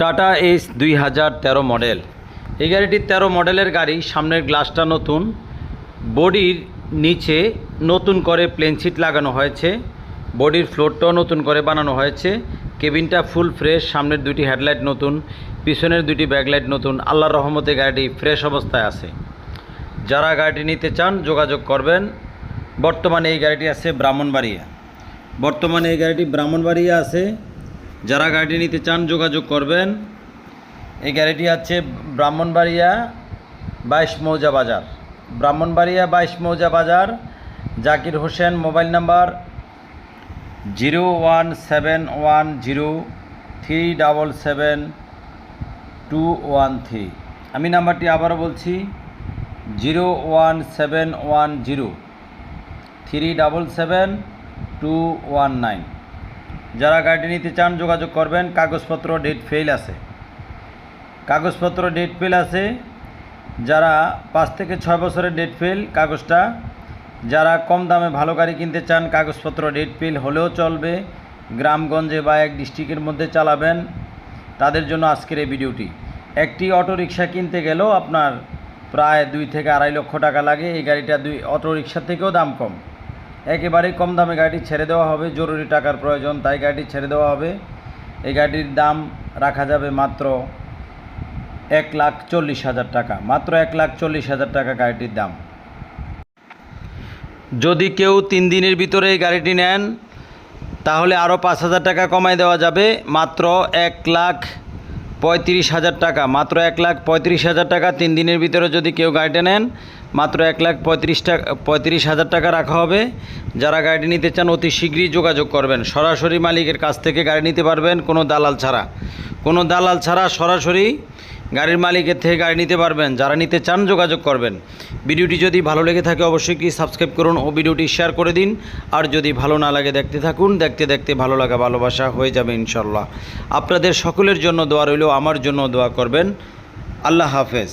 Tata S দুই হাজার তেরো মডেল এই গাড়িটি তেরো মডেলের গাড়ি, সামনের গ্লাসটা নতুন। বডির নিচে নতুন করে প্লেন সিট লাগানো হয়েছে। বডির ফ্লোরটাও নতুন করে বানানো হয়েছে। কেবিনটা ফুল ফ্রেশ সামনের দুটি হেডলাইট নতুন, পিছনের দুটি ব্যাকলাইট নতুন। আল্লাহর রহমতে গাড়িটি ফ্রেশ অবস্থায় আছে। যারা গাড়িটি নিতে চান, যোগাযোগ করবেন। বর্তমানে এই গাড়িটি আছে ব্রাহ্মণবাড়িয়া। বর্তমানে এই গাড়িটি ব্রাহ্মণবাড়িয়া আছে। যারা গাড়িটি নিতে চান, যোগাযোগ করবেন। এই গাড়িটি আছে ব্রাহ্মণবাড়িয়া বাইশ মৌজা বাজার। ব্রাহ্মণবাড়িয়া বাইশ মৌজা বাজার, Zakir Hossain, mobile number zero one seven one zero three double seven two one three. আমি নাম্বারটি আবারও বলছি, zero one seven one zero three double seven two one nine. যারা গাড়িটি নিতে চান, যোগাযোগ করবেন। কাগজপত্র ডেট ফেল আছে। কাগজপত্র ডেট ফেল আছে। যারা পাঁচ থেকে ছয় বছরের ডেট ফেল, কাগজটা। যারা কম দামে ভালো গাড়ি কিনতে চান, কাগজপত্র ডেট ফেল হলেও চলবে। গ্রামগঞ্জে বা এক ডিস্ট্রিক্টের মধ্যে চালাবেন। তাদের জন্য আজকের এই ভিডিওটি। একটি অটো রিক্সা কিনতে গেলেও আপনার প্রায় দুই থেকে আড়াই লক্ষ টাকা লাগে। এই গাড়িটা দুই অটো রিক্সা থেকেও দাম কম। একেবারেই কম দামে গাড়িটি ছেড়ে দেওয়া হবে, জরুরি টাকার প্রয়োজন, তাই গাড়িটি ছেড়ে দেওয়া হবে। এই গাড়ির দাম রাখা যাবে মাত্র এক লাখ চল্লিশ হাজার টাকা, মাত্র এক লাখ চল্লিশ হাজার টাকা গাড়িটির দাম। যদি কেউ তিন দিনের ভিতরে এই গাড়িটি নেন, তাহলে আরও পাঁচ হাজার টাকা কমায় দেওয়া যাবে, মাত্র এক লাখ পঁয়ত্রিশ হাজার টাকা, মাত্র এক লাখ পঁয়ত্রিশ হাজার টাকা তিন দিনের ভিতরে যদি কেউ গাড়িটা নেন মাত্র এক লাখ পঁয়ত্রিশ টাকা, পঁয়ত্রিশ হাজার টাকা রাখা হবে। যারা গাড়িটি নিতে চান, অতি শীঘ্রই যোগাযোগ করবেন। সরাসরি মালিকের কাছ থেকে গাড়ি নিতে পারবেন, কোনো দালাল ছাড়া। কোনো দালাল ছাড়া সরাসরি গাড়ির মালিকের থেকে গাড়ি নিতে পারবেন। যারা নিতে চান, যোগাযোগ করবেন। ভিডিওটি যদি ভালো লেগে থাকে, অবশ্যই কি সাবস্ক্রাইব করুন ও ভিডিওটি শেয়ার করে দিন। আর যদি ভালো না লাগে, দেখতে থাকুন। দেখতে দেখতে ভালো লাগা, ভালোবাসা হয়ে যাবে ইনশাল্লাহ আপনাদের সকলের জন্য দোয়া রইল, আমার জন্য দোয়া করবেন। আল্লাহ হাফেজ।